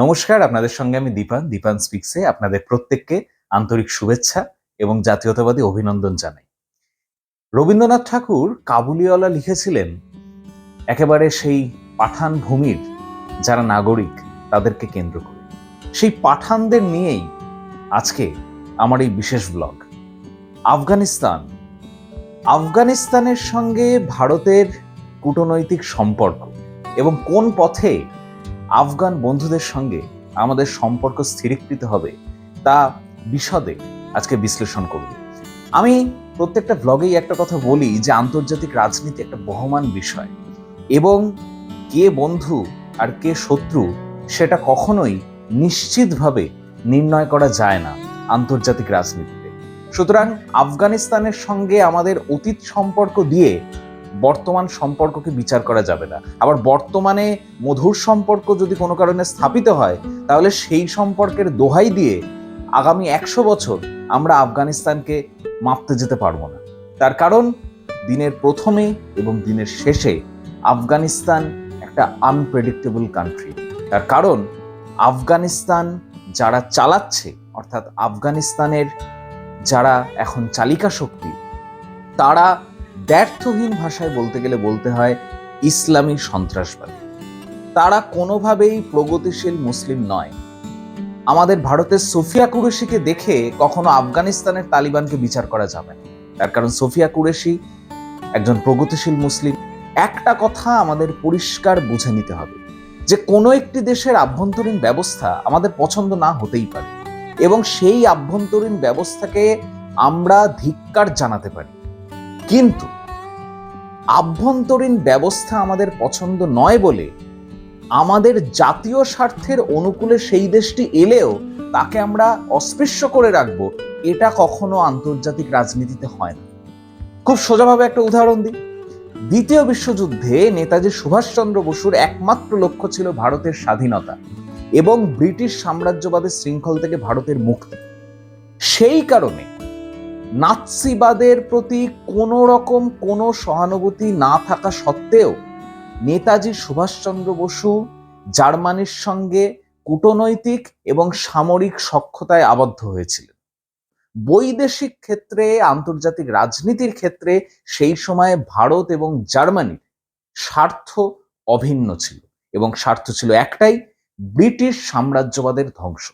নমস্কার, আপনাদের সঙ্গে আমি দীপান। দীপান স্পিক্সে আপনাদের প্রত্যেককে আন্তরিক শুভেচ্ছা এবং জাতীয়তাবাদী অভিনন্দন জানাই। রবীন্দ্রনাথ ঠাকুর কাবুলিওয়ালা লিখেছিলেন, একেবারে সেই পাঠান ভূমির যারা নাগরিক তাদেরকে কেন্দ্র করে। সেই পাঠানদের নিয়েই আজকে আমার এই বিশেষ ব্লগ আফগানিস্তান। আফগানিস্তানের সঙ্গে ভারতের কূটনৈতিক সম্পর্ক এবং কোন পথে আফগান বন্ধুদের সঙ্গে আমাদের সম্পর্ক স্থিরীকৃত হবে, তা বিশদে আজকে বিশ্লেষণ করব। আমি প্রত্যেকটা ব্লগেই একটা কথা বলি যে আন্তর্জাতিক রাজনীতি একটা বহমান বিষয় এবং কে বন্ধু আর কে শত্রু সেটা কখনোই নিশ্চিতভাবে নির্ণয় করা যায় না আন্তর্জাতিক রাজনীতিতে। সুতরাং আফগানিস্তানের সঙ্গে আমাদের অতীত সম্পর্ক দিয়ে বর্তমান সম্পর্ককে বিচার করা যাবে না। আবার বর্তমানে মধুর সম্পর্ক যদি কোনো কারণে স্থাপিত হয়, তাহলে সেই সম্পর্কের দোহাই দিয়ে আগামী একশো বছর আমরা আফগানিস্তানকে মাপতে যেতে পারব না। তার কারণ, দিনের প্রথমে এবং দিনের শেষে আফগানিস্তান একটা আনপ্রেডিক্টেবল কান্ট্রি তার কারণ, আফগানিস্তান যারা চালাচ্ছে, অর্থাৎ আফগানিস্তানের যারা এখন চালিকা শক্তি, তারা ব্যর্থহীন ভাষায় বলতে গেলে বলতে হয় ইসলামী সন্ত্রাসবাদী। তারা কোনোভাবেই প্রগতিশীল মুসলিম নয়। আমাদের ভারতের সোফিয়া কুরেশিকে দেখে কখনো আফগানিস্তানের তালিবানকে বিচার করা যাবে না। তার কারণ সোফিয়া কুরেশি একজন প্রগতিশীল মুসলিম। একটা কথা আমাদের পরিষ্কার বুঝে নিতে হবে যে কোনো একটি দেশের আভ্যন্তরীণ ব্যবস্থা আমাদের পছন্দ না হতেই পারে এবং সেই আভ্যন্তরীণ ব্যবস্থাকে আমরা ধিক্কার জানাতে পারি। কিন্তু আভ্যন্তরীণ ব্যবস্থা আমাদের পছন্দ নয় বলে আমাদের জাতীয় স্বার্থের অনুকূলে সেই দেশটি এলেও তাকে আমরা অস্পৃশ্য করে রাখব, এটা কখনো আন্তর্জাতিক রাজনীতিতে হয় না। খুব সোজাভাবে একটা উদাহরণ দিই। দ্বিতীয় বিশ্বযুদ্ধে নেতাজি সুভাষচন্দ্র বসুর একমাত্র লক্ষ্য ছিল ভারতের স্বাধীনতা এবং ব্রিটিশ সাম্রাজ্যবাদের শৃঙ্খল থেকে ভারতের মুক্তি। সেই কারণে নাৎসিবাদের প্রতি কোনো রকম কোনো সহানুভূতি না থাকা সত্ত্বেও নেতাজি সুভাষচন্দ্র বসু জার্মানির সঙ্গে কূটনৈতিক এবং সামরিক সক্ষতায় আবদ্ধ হয়েছিলেন। বৈদেশিক ক্ষেত্রে, আন্তর্জাতিক রাজনীতির ক্ষেত্রে সেই সময়ে ভারত এবং জার্মানির স্বার্থ অভিন্ন ছিল এবং স্বার্থ ছিল একটাই, ব্রিটিশ সাম্রাজ্যবাদের ধ্বংস।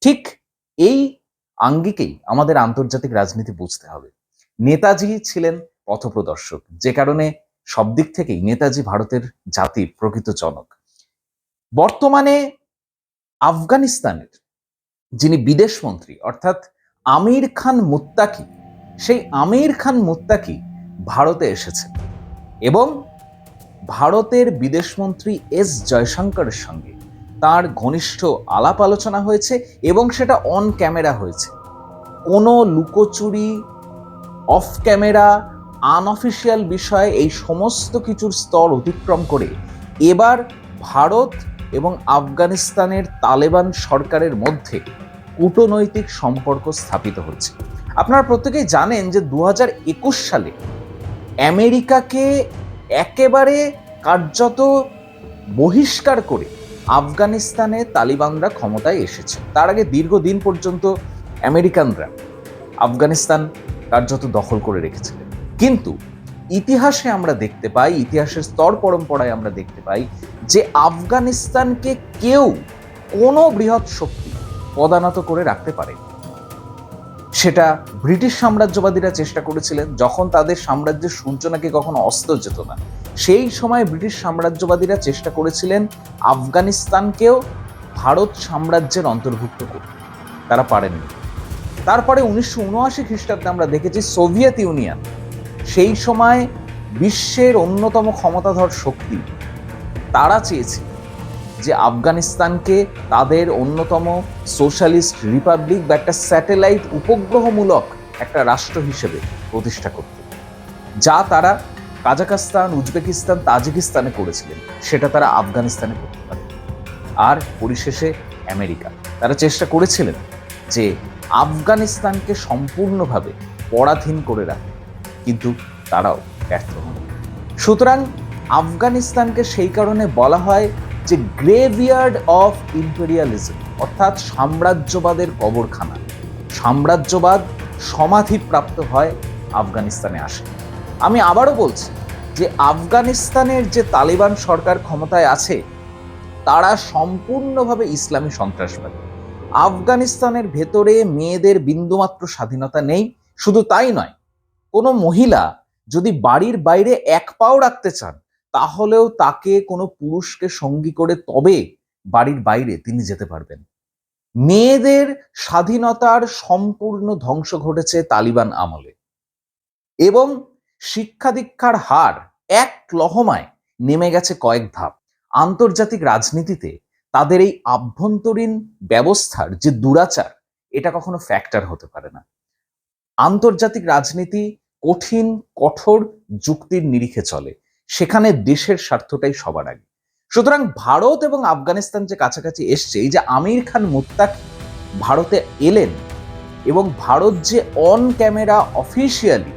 ঠিক এই আঙ্গিকেই আমাদের আন্তর্জাতিক রাজনীতি বুঝতে হবে। নেতাজি ছিলেন পথপ্রদর্শক, যে কারণে সব দিক থেকেই নেতাজি ভারতের জাতির প্রকৃত জনক। বর্তমানে আফগানিস্তানের যিনি বিদেশমন্ত্রী অর্থাৎ আমির খান মুত্তাকি, সেই আমির খান মুত্তাকি ভারতে এসেছেন। এবং ভারতের বিদেশমন্ত্রী এস জয়শঙ্করের সঙ্গে তার ঘনিষ্ঠ আলাপ আলোচনা হয়েছে এবং সেটা অন ক্যামেরা হয়েছে। কোনো লুকোচুরি অফ ক্যামেরা আনঅফিসিয়াল বিষয়ে এই সমস্ত কিছুর স্তর অতিক্রম করে এবার ভারত এবং আফগানিস্তানের তালেবান সরকারের মধ্যে কূটনৈতিক সম্পর্ক স্থাপিত হচ্ছে আপনারা প্রত্যেকেই জানেন যে দু হাজার একুশ সালে আমেরিকাকে একেবারে কার্যত বহিষ্কার করে আফগানিস্তানে তালিবানরা ক্ষমতায় এসেছে। তার আগে দীর্ঘদিন পর্যন্ত আমেরিকানরা আফগানিস্তান কার্যত দখল করে রেখেছিলেন। কিন্তু ইতিহাসে আমরা দেখতে পাই, ইতিহাসের স্তর পরম্পরায় আমরা দেখতে পাই যে আফগানিস্তানকে কেউ কোনো বৃহৎ শক্তি পদানত করে রাখতে পারে সেটা ব্রিটিশ সাম্রাজ্যবাদীরা চেষ্টা করেছিলেন, যখন তাদের সাম্রাজ্যের সূর্য নাকি কখনো অস্ত যেত না। সেই সময় ব্রিটিশ সাম্রাজ্যবাদীরা চেষ্টা করেছিলেন আফগানিস্তানকেও ভারত সাম্রাজ্যের অন্তর্ভুক্ত করতে। তারা পারেননি। তারপরে উনিশশো উনআশি খ্রিস্টাব্দে আমরা দেখেছি সোভিয়েত ইউনিয়ন। সেই সময় বিশ্বের অন্যতম ক্ষমতাধর শক্তি। তারা চেয়েছে যে আফগানিস্তানকে তাদের অন্যতম সোশ্যালিস্ট রিপাবলিক বা একটা স্যাটেলাইট উপগ্রহমূলক একটা রাষ্ট্র হিসেবে প্রতিষ্ঠা করতে। যা তারা কাজাকাস্তান উজবেকিস্তান, তাজিকিস্তানে করেছিলেন সেটা তারা আফগানিস্তানে করতে পারে। আর পরিশেষে আমেরিকা। তারা চেষ্টা করেছিলেন যে আফগানিস্তানকে সম্পূর্ণভাবে পরাধীন করে রাখে, কিন্তু তারাও ব্যর্থ হন। সুতরাং আফগানিস্তানকে সেই কারণে বলা হয় যে গ্রেভিয়ার্ড অফ ইম্পেরিয়ালিজম, অর্থাৎ সাম্রাজ্যবাদের কবরখানা, সাম্রাজ্যবাদ সমাধিপ্রাপ্ত হয় আফগানিস্তানে আসে। আমি আবারও বলছি যে আফগানিস্তানের যে তালিবান সরকার ক্ষমতায় আছে, তারা সম্পূর্ণভাবে ইসলামী সন্ত্রাসবাদী। আফগানিস্তানের ভেতরে মেয়েদের বিন্দুমাত্র স্বাধীনতা নেই, শুধু তাই নয়, কোনো মহিলা যদি বাড়ির বাইরে এক পাও রাখতে চান, তাহলেও তাকে কোনো পুরুষকে সঙ্গী করে তবে বাড়ির বাইরে তিনি যেতে পারবেন। মেয়েদের স্বাধীনতার সম্পূর্ণ ধ্বংস ঘটেছে তালিবান আমলে। এবং শিক্ষা দীক্ষার হার এক লহমায় নেমে গেছে কয়েক ধাপ। আন্তর্জাতিক রাজনীতিতে তাদের এই আভ্যন্তরীণ ব্যবস্থার যে দুরাচার, এটা কখনো ফ্যাক্টর হতে পারে না। আন্তর্জাতিক রাজনীতি কঠিন, কঠোর যুক্তির নিরিখে চলে। সেখানে দেশের স্বার্থটাই সবার আগে। সুতরাং ভারত এবং আফগানিস্তান যে কাছাকাছি এসছে, এই যে আমির খান মুত্তাকি ভারতে এলেন এবং ভারত যে অন ক্যামেরা অফিসিয়ালি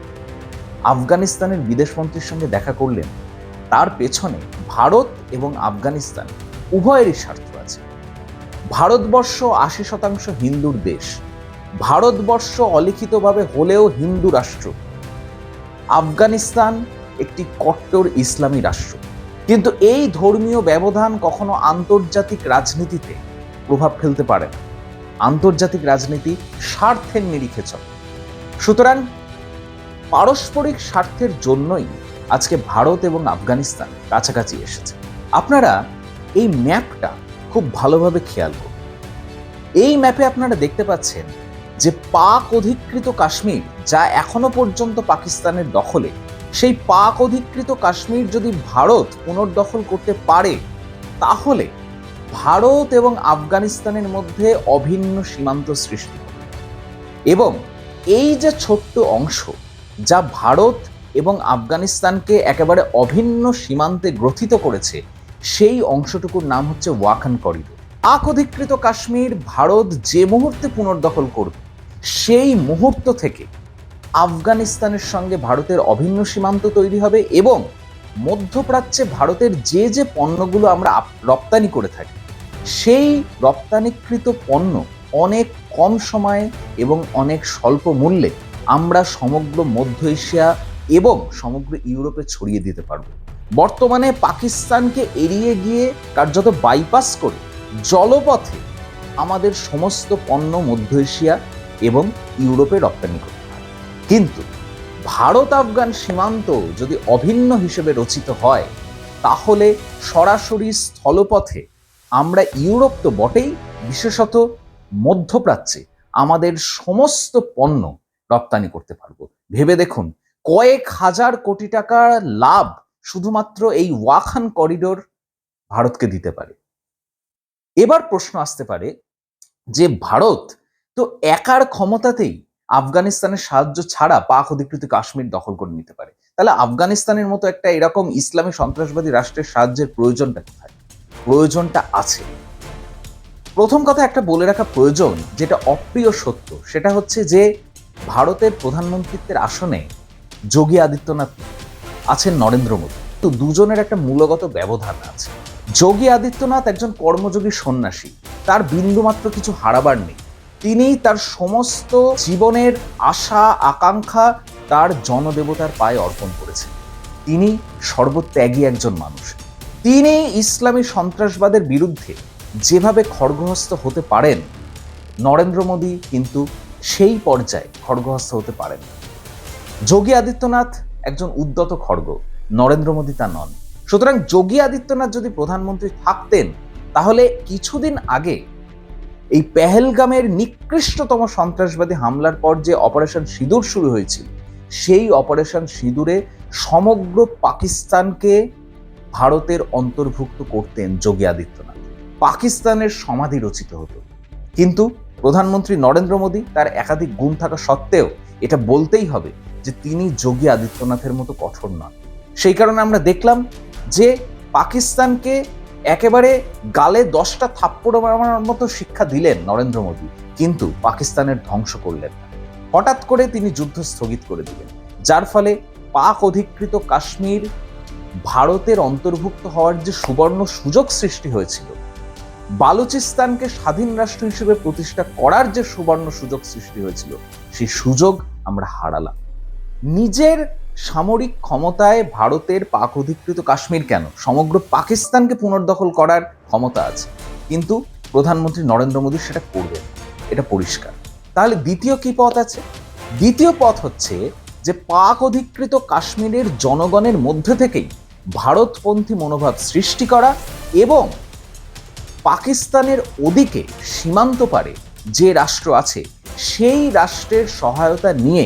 আফগানিস্তানের বিদেশমন্ত্রীর সঙ্গে দেখা করলেন, তার পেছনে ভারত এবং আফগানিস্তান উভয়েরই স্বার্থ আছে। ভারতবর্ষ আশি শতাংশ হিন্দুর দেশ, ভারতবর্ষ অলিখিতভাবে হলেও হিন্দু রাষ্ট্র। আফগানিস্তান একটি কট্টর ইসলামী রাষ্ট্র। কিন্তু এই ধর্মীয় ব্যবধান কখনো আন্তর্জাতিক রাজনীতিতে প্রভাব ফেলতে পারে না। আন্তর্জাতিক রাজনীতি স্বার্থের নিরিখে চলে। সুতরাং পারস্পরিক স্বার্থের জন্যই আজকে ভারত এবং আফগানিস্তান কাছাকাছি এসেছে। আপনারা এই ম্যাপটা খুব ভালোভাবে খেয়াল করুন। এই ম্যাপে আপনারা দেখতে পাচ্ছেন যে পাক অধিকৃত কাশ্মীর, যা এখনও পর্যন্ত পাকিস্তানের দখলে, সেই পাক অধিকৃত কাশ্মীর যদি ভারত পুনর্দখল করতে পারে, তাহলে ভারত এবং আফগানিস্তানের মধ্যে অভিন্ন সীমান্ত সৃষ্টি এবং এই যে ছোট্ট অংশ যা ভারত এবং আফগানিস্তানকে একেবারে অভিন্ন সীমান্তে গ্রথিত করেছে। সেই অংশটুকুর নাম হচ্ছে ওয়াখান করিডোর। পাক অধিকৃত কাশ্মীর ভারত যে মুহূর্তে পুনর্দখল করবে, সেই মুহূর্ত থেকে আফগানিস্তানের সঙ্গে ভারতের অভিন্ন সীমান্ত তৈরি হবে এবং মধ্যপ্রাচ্যে ভারতের যে যে পণ্যগুলো আমরা রপ্তানি করে থাকি, সেই রপ্তানিকৃত পণ্য অনেক কম সময়ে এবং অনেক স্বল্প মূল্যে আমরা সমগ্র মধ্য এশিয়া এবং সমগ্র ইউরোপে ছড়িয়ে দিতে পারব। বর্তমানে পাকিস্তানকে এড়িয়ে গিয়ে কার্যত বাইপাস করে জলপথে আমাদের সমস্ত পণ্য মধ্য এশিয়া এবং ইউরোপে রপ্তানি করতে হয়। কিন্তু ভারত আফগান সীমান্ত যদি অভিন্ন হিসেবে রচিত হয়, তাহলে সরাসরি স্থলপথে আমরা ইউরোপ তো বটেই, বিশেষত মধ্যপ্রাচ্যে আমাদের সমস্ত পণ্য রপ্তানি করতে পারব। ভেবে দেখুন, কয়েক হাজার কোটি টাকার লাভ শুধুমাত্র এই ওয়াখান করিডোর ভারতকে দিতে পারে। এবার প্রশ্ন আসতে পারে যে, ভারত তো একার ক্ষমতাতেই আফগানিস্তানের সাহায্য ছাড়া পাক অধিকৃত কাশ্মীর দখল করে নিতে পারে। তাহলে আফগানিস্তানের মতো একটা এরকম ইসলামী সন্ত্রাসবাদী রাষ্ট্রের সাহায্যের প্রয়োজনটা কোথায়? প্রয়োজনটা আছে। প্রথম কথা একটা বলে রাখা প্রয়োজন, যেটা অপ্রিয় সত্য, সেটা হচ্ছে যে ভারতের প্রধানমন্ত্রীত্বের আসনে যোগী আদিত্যনাথ আছেন নরেন্দ্র মোদী। তো দুজনের একটা মূলগত ব্যবধান আছে। যোগী আদিত্যনাথ একজন কর্মযোগী সন্ন্যাসী। তার বিন্দুমাত্র কিছু হারাবার নেই। তিনি তার সমস্ত জীবনের আশা, আকাঙ্ক্ষা তার জনদেবতার পায়ে অর্পণ করেছেন। তিনি সর্বত্যাগী একজন মানুষ। তিনি ইসলামী সন্ত্রাসবাদের বিরুদ্ধে যেভাবে খড়গহস্ত হতে পারেন, নরেন্দ্র মোদী কিন্তু সেই পর্যায়ে খড়গহস্ত হতে পারেন যোগী আদিত্যনাথ একজন উদ্যত খড়গ, নরেন্দ্র মোদী তা নন। সুতরাং যোগী আদিত্যনাথ যদি প্রধানমন্ত্রী থাকতেন, তাহলে কিছুদিন আগে এই পেহেলগামের নিকৃষ্টতম সন্ত্রাসবাদী হামলার পর যে অপারেশন সিঁদুর শুরু হয়েছিল, সেই অপারেশন সিঁদুরে সমগ্র পাকিস্তানকে ভারতের অন্তর্ভুক্ত করতেন যোগী আদিত্যনাথ। পাকিস্তানের সমাধি রচিত হতো। কিন্তু প্রধানমন্ত্রী নরেন্দ্র মোদী তার একাধিক গুণ থাকা সত্ত্বেও এটা বলতেই হবে যে তিনি যোগী আদিত্যনাথের মতো কঠোর নন। সেই কারণে আমরা দেখলাম যে পাকিস্তানকে একেবারে গালে দশটা থাপ্পড় মারার মতো শিক্ষা দিলেন নরেন্দ্র মোদী, কিন্তু পাকিস্তানের ধ্বংস করলেন হঠাৎ করে তিনি যুদ্ধ স্থগিত করে দিলেন, যার ফলে পাক অধিকৃত কাশ্মীর ভারতের অন্তর্ভুক্ত হওয়ার যে সুবর্ণ সুযোগ সৃষ্টি হয়েছিল বালুচিস্তানকে স্বাধীন রাষ্ট্র হিসেবে প্রতিষ্ঠা করার যে সুবর্ণ সুযোগ সৃষ্টি হয়েছিল, সেই সুযোগ আমরা হারালাম। নিজের সামরিক ক্ষমতায় ভারতের পাক অধিকৃত কাশ্মীর কেন? সমগ্র পাকিস্তানকে পুনর্দখল করার ক্ষমতা আছে। কিন্তু প্রধানমন্ত্রী নরেন্দ্র মোদী সেটা করবে এটা পরিষ্কার। তাহলে দ্বিতীয় কি পথ আছে? দ্বিতীয় পথ হচ্ছে যে পাক অধিকৃত কাশ্মীরের জনগণের মধ্যে থেকেই ভারতপন্থী মনোভাব সৃষ্টি করা এবং পাকিস্তানের ওদিকে সীমান্ত পারে যে রাষ্ট্র আছে, সেই রাষ্ট্রের সহায়তা নিয়ে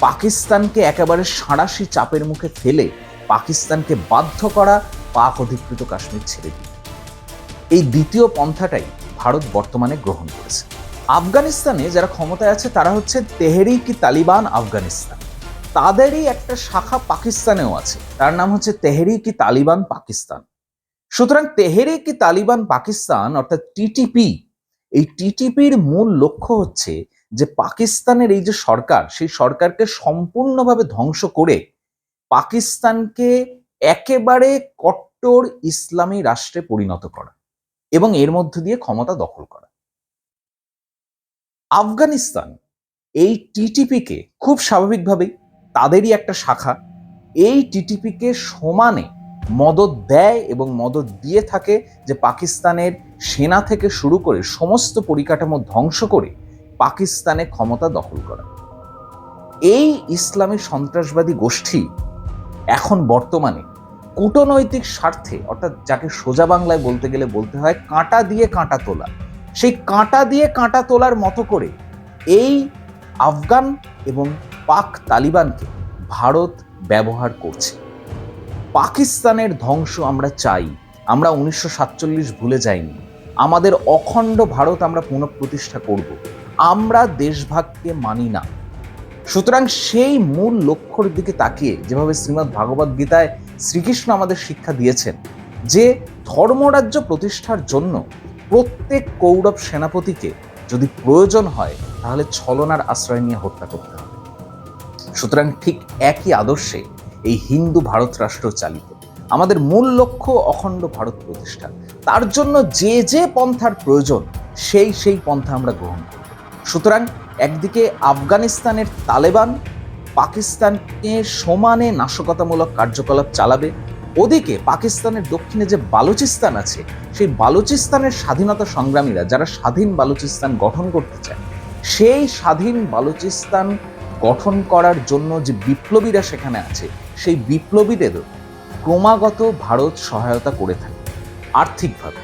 পাকিস্তানকে একেবারে সাঁড়াশি চাপের মুখে ফেলে পাকিস্তানকে বাধ্য করা পাক অধিকৃত কাশ্মীর ছেড়ে দিতে এই দ্বিতীয় পন্থাটাই ভারত বর্তমানে গ্রহণ করেছে। আফগানিস্তানে যারা ক্ষমতায় আছে, তারা হচ্ছে তেহরিক তালিবান আফগানিস্তান। তাদেরই একটা শাখা পাকিস্তানেও আছে। তার নাম হচ্ছে তেহরি কি তালিবান পাকিস্তান। সুতরাং তেহরিক তালিবান পাকিস্তান, অর্থাৎ টিটিপি, এই টিটিপির মূল লক্ষ্য হচ্ছে যে পাকিস্তানের এই যে সরকার, সেই সরকারকে সম্পূর্ণভাবে ধ্বংস করে পাকিস্তানকে একেবারে কট্টর ইসলামী রাষ্ট্রে পরিণত করা এবং এর মধ্য দিয়ে ক্ষমতা দখল করা। আফগানিস্তান এই টিটিপিকে খুব স্বাভাবিকভাবেই তাদেরই একটা শাখা, এই টিটিপিকে সমানে মদত দেয় এবং মদত দিয়ে থাকে যে পাকিস্তানের সেনা থেকে শুরু করে সমস্ত পরিকাঠামো ধ্বংস করে পাকিস্তানে ক্ষমতা দখল করা। এই ইসলামী সন্ত্রাসবাদী গোষ্ঠী এখন বর্তমানে কূটনৈতিক স্বার্থে, অর্থাৎ যাকে সোজা বাংলায় বলতে গেলে বলতে হয় কাঁটা দিয়ে কাঁটা তোলা, সেই কাঁটা দিয়ে কাঁটা তোলার মতো করে এই আফগান এবং পাক তালিবানকে ভারত ব্যবহার করছে। পাকিস্তানের ধ্বংস আমরা চাই। আমরা উনিশশো সাতচল্লিশ ভুলে যাইনি। আমাদের অখণ্ড ভারত আমরা পুনঃপ্রতিষ্ঠা করব। আমরা দেশভাগকে মানি না। সুতরাং সেই মূল লক্ষ্যর দিকে তাকিয়ে যেভাবে শ্রীমৎ ভাগবত গীতায় শ্রীকৃষ্ণ আমাদের শিক্ষা দিয়েছেন, যে ধর্মরাজ্য প্রতিষ্ঠার জন্য প্রত্যেক কৌরব সেনাপতিকে যদি প্রয়োজন হয়, তাহলে ছলনার আশ্রয় নিয়ে হত্যা করতে হবে। সুতরাং ঠিক একই আদর্শে এই হিন্দু ভারত রাষ্ট্র চালিত। আমাদের মূল লক্ষ্য অখণ্ড ভারত প্রতিষ্ঠা। তার জন্য যে যে পন্থার প্রয়োজন, সেই সেই পন্থা আমরা গ্রহণ করব। সুতরাং একদিকে আফগানিস্তানের তালেবান, পাকিস্তানকে সমানে নাশকতামূলক কার্যকলাপ চালাবে। ওদিকে পাকিস্তানের দক্ষিণে যে বালুচিস্তান আছে, সেই বালুচিস্তানের স্বাধীনতা সংগ্রামীরা, যারা স্বাধীন বালুচিস্তান গঠন করতে চায়, সেই স্বাধীন বালুচিস্তান গঠন করার জন্য যে বিপ্লবীরা সেখানে আছে সেই বিপ্লবীদেরও ক্রমাগত ভারত সহায়তা করে থাকে, আর্থিকভাবে।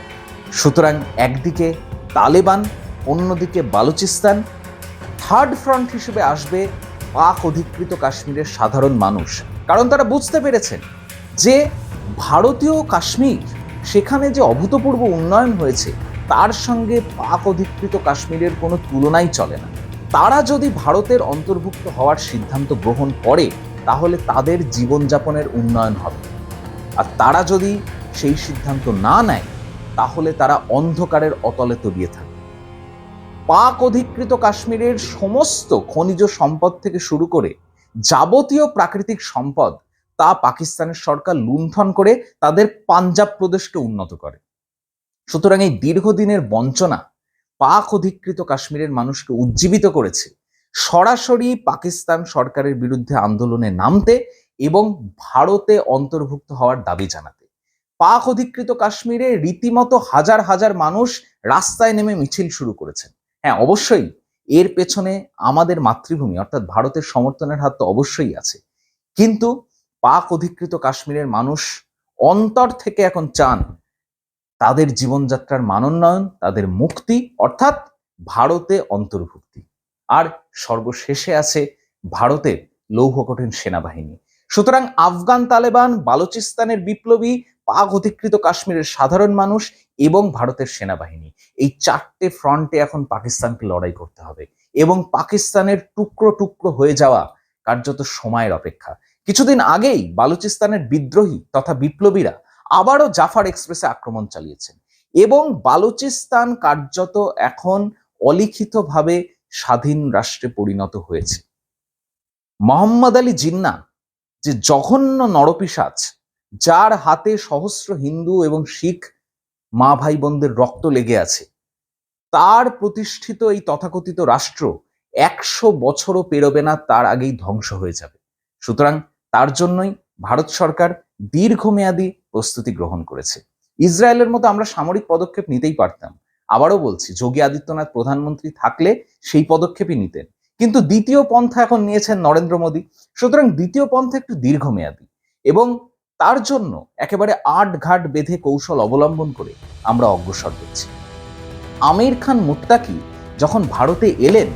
সুতরাং একদিকে তালেবান, অন্যদিকে বালুচিস্তান, থার্ড ফ্রন্ট হিসেবে আসবে পাক অধিকৃত কাশ্মীরের সাধারণ মানুষ। কারণ তারা বুঝতে পেরেছেন যে ভারতীয় কাশ্মীর, সেখানে যে অভূতপূর্ব উন্নয়ন হয়েছে, তার সঙ্গে পাক অধিকৃত কাশ্মীরের কোনো তুলনাই চলে না। তারা যদি ভারতের অন্তর্ভুক্ত হওয়ার সিদ্ধান্ত গ্রহণ করে তাহলে তাদের জীবনযাপনের উন্নয়ন হবে। আর তারা যদি সেই সিদ্ধান্ত না নেয়, তাহলে তারা অন্ধকারের অতলে তলিয়ে থাকে পাক অধিকৃত কাশ্মীরের সমস্ত খনিজ সম্পদ থেকে শুরু করে যাবতীয় প্রাকৃতিক সম্পদ তা পাকিস্তানের সরকার লুণ্ঠন করে তাদের পাঞ্জাব প্রদেশকে উন্নত করে। সুতরাং এই দীর্ঘদিনের বঞ্চনা পাক অধিকৃত কাশ্মীরের মানুষকে উজ্জীবিত করেছে। সরাসরি পাকিস্তান সরকারের বিরুদ্ধে আন্দোলনে নামতে এবং ভারতে অন্তর্ভুক্ত হওয়ার দাবি জানাতে। পাক অধিকৃত কাশ্মীরে রীতিমতো হাজার হাজার মানুষ রাস্তায় নেমে মিছিল শুরু করেছেন। হ্যাঁ অবশ্যই এর পেছনে আমাদের মাতৃভূমি, অর্থাৎ ভারতের সমর্থনের হাত তো অবশ্যই আছে। কিন্তু পাক অধিকৃত কাশ্মীরের মানুষ অন্তর থেকে এখন চান তাদের জীবনযাত্রার মানোন্নয়ন, তাদের মুক্তি, অর্থাৎ ভারতে অন্তর্ভুক্তি। আর সর্বশেষে আছে ভারতের লৌহ কঠিন সেনাবাহিনী। সুতরাং আফগান তালেবান, বালুচিস্তানের বিপ্লবী, পাক অধিকৃত কাশ্মীরের সাধারণ মানুষ এবং ভারতের সেনাবাহিনী। এই চারটে ফ্রন্টে এখন পাকিস্তানকে লড়াই করতে হবে এবং পাকিস্তানের টুকরো টুকরো হয়ে যাওয়া কার্যত সময়ের অপেক্ষা। কিছুদিন আগেই বালুচিস্তানের বিদ্রোহী তথা বিপ্লবীরা আবারও জাফার এক্সপ্রেসে আক্রমণ চালিয়েছেন এবং বালুচিস্তান কার্যত এখন অলিখিতভাবে স্বাধীন রাষ্ট্রে পরিণত হয়েছে। মোহাম্মদ আলী জিন্না যে জঘন্য নরপিসাচ যার হাতে সহস্র হিন্দু এবং শিখ মা ভাই বোনদের রক্ত লেগে আছে, তার প্রতিষ্ঠিত এই তথাকথিত রাষ্ট্র একশো বছরও পেরোবে না, তার আগেই ধ্বংস হয়ে যাবে। সুতরাং তার জন্যই ভারত সরকার দীর্ঘমেয়াদী প্রস্তুতি গ্রহণ করেছে। ইসরায়েলের মতো আমরা সামরিক পদক্ষেপ নিতেই পারতাম আবারও বলছি, যোগী আদিত্যনাথ প্রধানমন্ত্রী থাকলে সেই পদক্ষেপই নিতেন। কিন্তু দ্বিতীয় পন্থা এখন নিয়েছেন নরেন্দ্র মোদী। সুতরাং দ্বিতীয় পন্থা একটু দীর্ঘমেয়াদী এবং তার জন্য একেবারে আট ঘাট বেঁধে কৌশল অবলম্বন করে আমরা অগ্রসর হচ্ছি। আমির খান মুত্তাকি যখন ভারতে এলেন,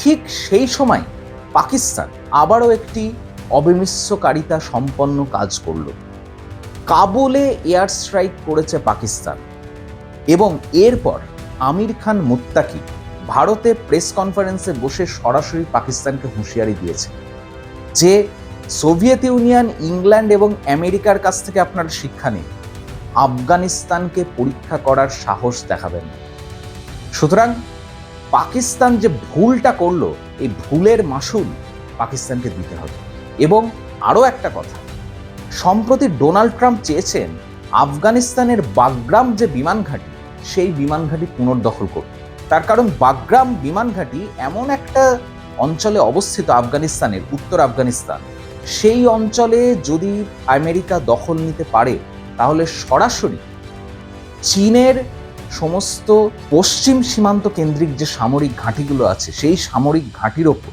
ঠিক সেই সময় পাকিস্তান আবারও একটি অবিমিশ্রকারিতা সম্পন্ন কাজ করল। কাবুলে এয়ার স্ট্রাইক করেছে পাকিস্তান এবং এরপর আমির খান মুত্তাকি ভারতে প্রেস কনফারেন্সে বসে সরাসরি পাকিস্তানকে হুঁশিয়ারি দিয়েছে। যে সোভিয়েত ইউনিয়ন, ইংল্যান্ড এবং আমেরিকার কাছ থেকে আপনারা শিক্ষা নিন, আফগানিস্তানকে পরীক্ষা করার সাহস দেখাবেন সুতরাং পাকিস্তান যে ভুলটা করল, এই ভুলের মাসুল পাকিস্তানকে দিতে হবে। এবং আরও একটা কথা, সম্প্রতি ডোনাল্ড ট্রাম্প চেয়েছেন আফগানিস্তানের বাগরাম যে বিমান ঘাঁটি সেই বিমান ঘাঁটি পুনর্দখল করতে তার কারণ বাগরাম বিমান ঘাঁটি এমন একটা অঞ্চলে অবস্থিত আফগানিস্তানের, উত্তর আফগানিস্তান। সেই অঞ্চলে যদি আমেরিকা দখল নিতে পারে, তাহলে সরাসরি চীনের সমস্ত পশ্চিম সীমান্ত কেন্দ্রিক যে সামরিক ঘাঁটিগুলো আছে, সেই সামরিক ঘাঁটির ওপর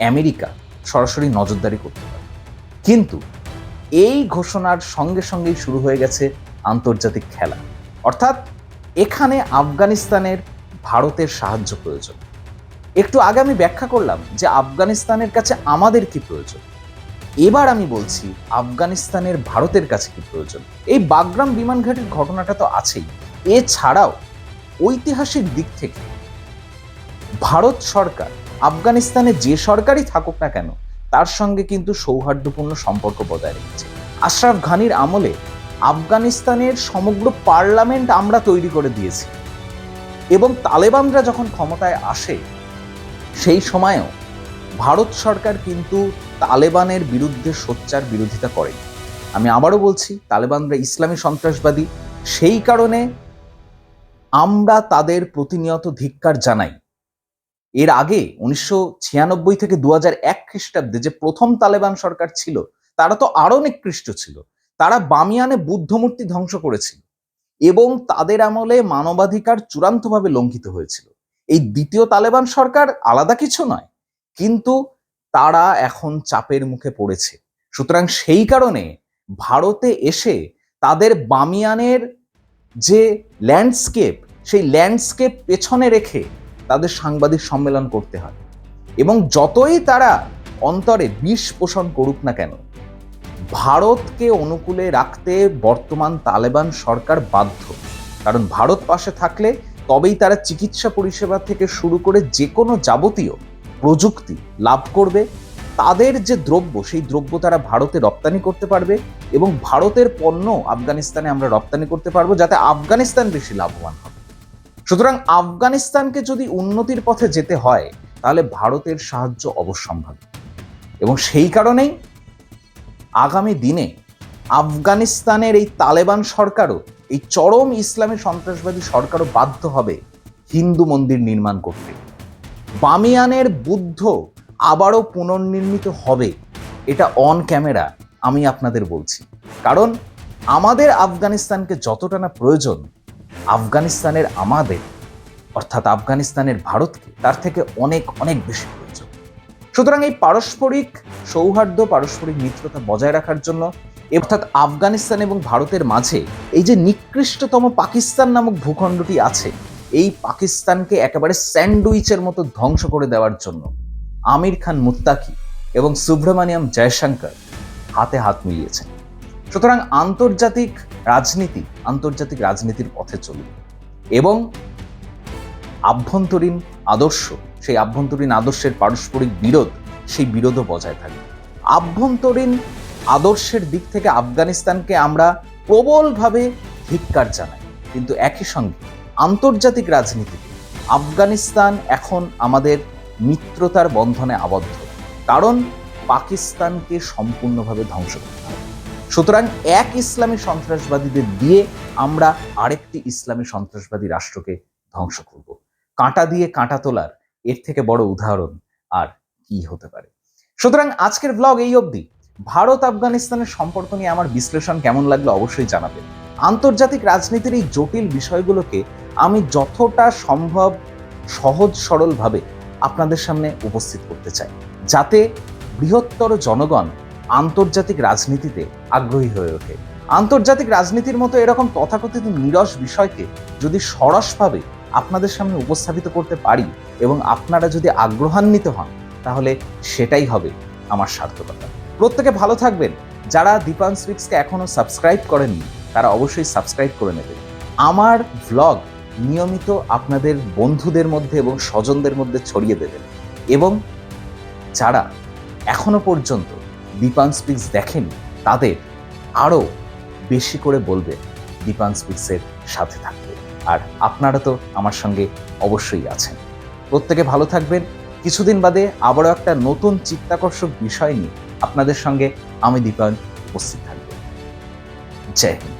আমেরিকা সরাসরি নজরদারি করতে পারে। কিন্তু এই ঘোষণার সঙ্গে সঙ্গেই শুরু হয়ে গেছে আন্তর্জাতিক খেলা। অর্থাৎ এখানে আফগানিস্তানের ভারতের সাহায্য প্রয়োজন। একটু আগে আমি ব্যাখ্যা করলাম যে আফগানিস্তানের কাছে আমাদের কি প্রয়োজন। এবার আমি বলছি আফগানিস্তানের ভারতের কাছে কি প্রয়োজন। এই বাগরাম বিমান ঘাটির ঘটনাটা তো আছেই। এছাড়াও ঐতিহাসিক দিক থেকে ভারত সরকার, আফগানিস্তানে যে সরকারই থাকুক না কেন, তার সঙ্গে কিন্তু সৌহার্দ্যপূর্ণ সম্পর্ক বজায় রেখেছে। আশরাফ ঘানির আমলে আফগানিস্তানের সমগ্র পার্লামেন্ট আমরা তৈরি করে দিয়েছি। এবং তালেবানরা যখন ক্ষমতায় আসে, সেই সময়েও ভারত সরকার কিন্তু তালেবানের বিরুদ্ধে সোচ্চার বিরোধিতা করে। আমি আবারও বলছি, তালেবানরা ইসলামী সন্ত্রাসবাদী। সেই কারণে আমরা তাদের প্রতিনিয়ত ধিক্কার জানাই। এর আগে উনিশশো ছিয়ানব্বই থেকে দু এক খ্রিস্টাব্দে যে প্রথম তালেবান সরকার ছিল, তারা তো আরও নিকৃষ্ট ছিল। তারা বামিয়ানে বুদ্ধমূর্তি ধ্বংস করেছিল এবং তাদের আমলে মানবাধিকার চূড়ান্তভাবে লঙ্ঘিত হয়েছিল। এই দ্বিতীয় তালেবান সরকার আলাদা কিছু নয়, কিন্তু তারা এখন চাপের মুখে পড়েছে। সুতরাং সেই কারণে ভারতে এসে তাদের বামিয়ানের যে ল্যান্ডস্কেপ, সেই ল্যান্ডস্কেপ পেছনে রেখে তাদের সাংবাদিক সম্মেলন করতে হয়। এবং যতই তারা অন্তরে বিষ পোষণ করুক না কেন ভারতকে অনুকূলে রাখতে বর্তমান তালেবান সরকার বাধ্য। কারণ ভারত পাশে থাকলে তবেই তারা চিকিৎসা পরিষেবা থেকে শুরু করে যে কোনো যাবতীয় প্রযুক্তি লাভ করবে। তাদের যে দ্রব্য, সেই দ্রব্য তারা ভারতে রপ্তানি করতে পারবে এবং ভারতের পণ্য আফগানিস্তানে আমরা রপ্তানি করতে পারব যাতে আফগানিস্তান বেশি লাভবান হবে। সুতরাং আফগানিস্তানকে যদি উন্নতির পথে যেতে হয়, তাহলে ভারতের সাহায্য অবশ্যম্ভাবী। এবং সেই কারণেই আগামী দিনে আফগানিস্তানের এই তালেবান সরকারও, এই চরম ইসলামী সন্ত্রাসবাদী সরকারও বাধ্য হবে হিন্দু মন্দির নির্মাণ করতে। বামিয়ানের বুদ্ধ আবারও পুনর্নির্মিত হবে। এটা অন ক্যামেরা আমি আপনাদের বলছি। কারণ আমাদের আফগানিস্তানকে যতটা না প্রয়োজন, আফগানিস্তানের আমাদের, অর্থাৎ আফগানিস্তানের ভারতকে, তার থেকে অনেক অনেক বেশি সুতরাং এই পারস্পরিক সৌহার্দ্য, পারস্পরিক মিত্রতা বজায় রাখার জন্য, অর্থাৎ আফগানিস্তান এবং ভারতের মাঝে এই যে নিকৃষ্টতম পাকিস্তান নামক ভূখণ্ডটি আছে, এই পাকিস্তানকে একেবারে স্যান্ডউইচের মতো ধ্বংস করে দেওয়ার জন্য আমির খান মুত্তাকি এবং সুব্রমণিয়াম জয়শঙ্কর হাতে হাত মিলিয়েছেন। সুতরাং আন্তর্জাতিক রাজনীতি, আন্তর্জাতিক রাজনীতির পথে চলবে এবং আভ্যন্তরীণ আদর্শ সেই আভ্যন্তরীণ আদর্শের পারস্পরিক বিরোধ সেই বিরোধও বজায় থাকে। আভ্যন্তরীণ আদর্শের দিক থেকে আফগানিস্তানকে আমরা প্রবলভাবে ধিক্কার জানাই। কিন্তু একই সঙ্গে আন্তর্জাতিক রাজনীতিতে আফগানিস্তান এখন আমাদের মিত্রতার বন্ধনে আবদ্ধ। কারণ পাকিস্তানকে সম্পূর্ণভাবে ধ্বংস করতে হবে। সুতরাং এক ইসলামী সন্ত্রাসবাদীদের দিয়ে আমরা আরেকটি ইসলামী সন্ত্রাসবাদী রাষ্ট্রকে ধ্বংস করব। কাঁটা দিয়ে কাঁটা তোলার এর থেকে বড় উদাহরণ আর কি হতে পারে? সুতরাং আজকের ব্লগ এই অবধি। ভারত, আফগানিস্তানের সম্পর্ক নিয়ে আমার বিশ্লেষণ কেমন লাগল অবশ্যই জানাবেন। আন্তর্জাতিক রাজনীতির এই জটিল বিষয়গুলোকে আমি যতটা সম্ভব সহজ, সরলভাবে আপনাদের সামনে উপস্থিত করতে চাই। যাতে বৃহত্তর জনগণ আন্তর্জাতিক রাজনীতিতে আগ্রহী হয়ে ওঠে। আন্তর্জাতিক রাজনীতির মতো এরকম তথাকথিত নিরস বিষয়কে যদি সরসভাবে আপনাদের সামনে উপস্থাপিত করতে পারি এবং আপনারা যদি আগ্রহান্বিত হন, তাহলে সেটাই হবে আমার সার্থকতা। প্রত্যেকে ভালো থাকবেন। যারা দীপান স্পিক্সকে এখনও সাবস্ক্রাইব করেননি, তারা অবশ্যই সাবস্ক্রাইব করে নেবেন। আমার ভ্লগ নিয়মিত আপনাদের বন্ধুদের মধ্যে এবং স্বজনদের মধ্যে ছড়িয়ে দেবেন এবং যারা এখনও পর্যন্ত দীপান স্পিক্স দেখেনি তাদের আরও বেশি করে বলবে দীপান স্পিক্সের সাথে থাকবে আর আপনারা তো আমার সঙ্গে অবশ্যই আছেন। প্রত্যেকে ভালো থাকবেন। কিছুদিন বাদে আবারও একটা নতুন চিত্তাকর্ষক বিষয় নিয়ে আপনাদের সঙ্গে আমি দীপান উপস্থিত থাকব। জয় হিন্দ।